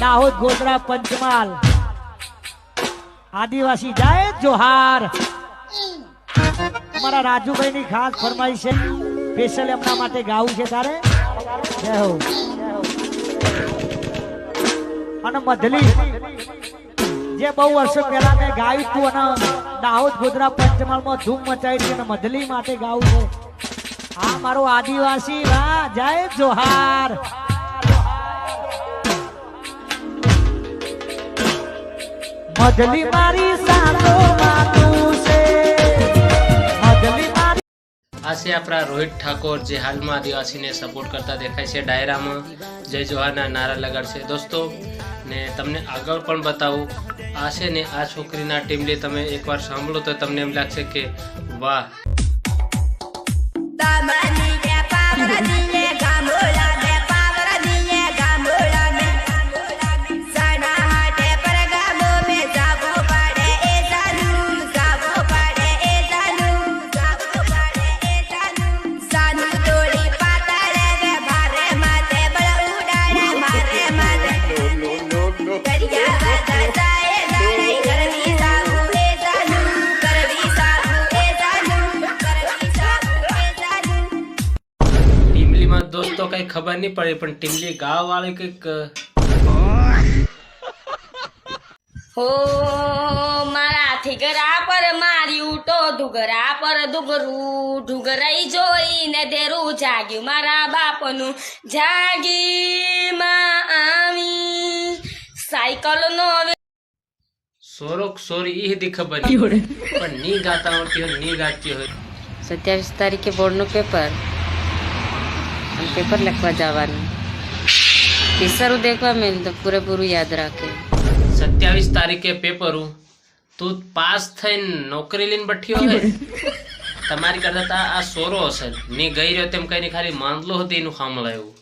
દાહોદ ગોધરા પંચમહાલ. આદિવાસી જાય જોહાર. અમારા રાજુભાઈ ની ખાસ ફરમાઈશ છે. સ્પેશિયલ એમના માટે ગાવું છે તારે. જય હો. અને મધલી, જે બહુ વર્ષો પહેલા મેં ગાયું હતું અને દાહોદ ગોધરા પંચમહાલમાં ધૂમ મચાવી હતી અને મધલી માટે ગાવું છે. આ મારો આદિવાસી વા જય જોહાર. મધલી મારી સાસો માતું છે. મધલી મારી આ છે આપણા રોહિત ઠાકોર જે હાલમાં આદિવાસીને સપોર્ટ કરતા દેખાય છે ડાયરામાં. જય જોહારના નારા લગાડશે દોસ્તો, ને તમને આગળ પણ બતાવું, આ છે ને આ છોકરીના ટીમને તમે એકવાર સાંભળો તો તમને એમ લાગશે કે વાહ. ટીમલીમાં દોસ્તો કઈ ખબર નહીં પડે પણ ટીમલી ગાવ વાળી કંઈક હો મારા થીગરા પર માર્યું તો ધુગરા પર ધુગરું ઢુગરાઈ જોઈને દેરું જાગ્યું મારા બાપનું. જાગી માં આવી સાયકલ નો સોરો સોરી એ હતી ખબર નહીં. પણ ની ગાતા હોતી હોયની ગાતી હોય. સત્યાવીસ તારીખે બોર્ડનું પેપર. અને પેપર લખવા જવાનું. ટીચરું દેખવા મેં તો પૂરેપૂરું યાદ રાખે. સત્યાવીસ તારીખે પેપરું તું પાસ થઈને નોકરી લઈને બઠ્યો હોય. તમારી કરતા આ સોરો હશે. ની ગઈ રહ્યો તેમ કઈને ખાલી માંદલો હતી એનું સાંભળાયું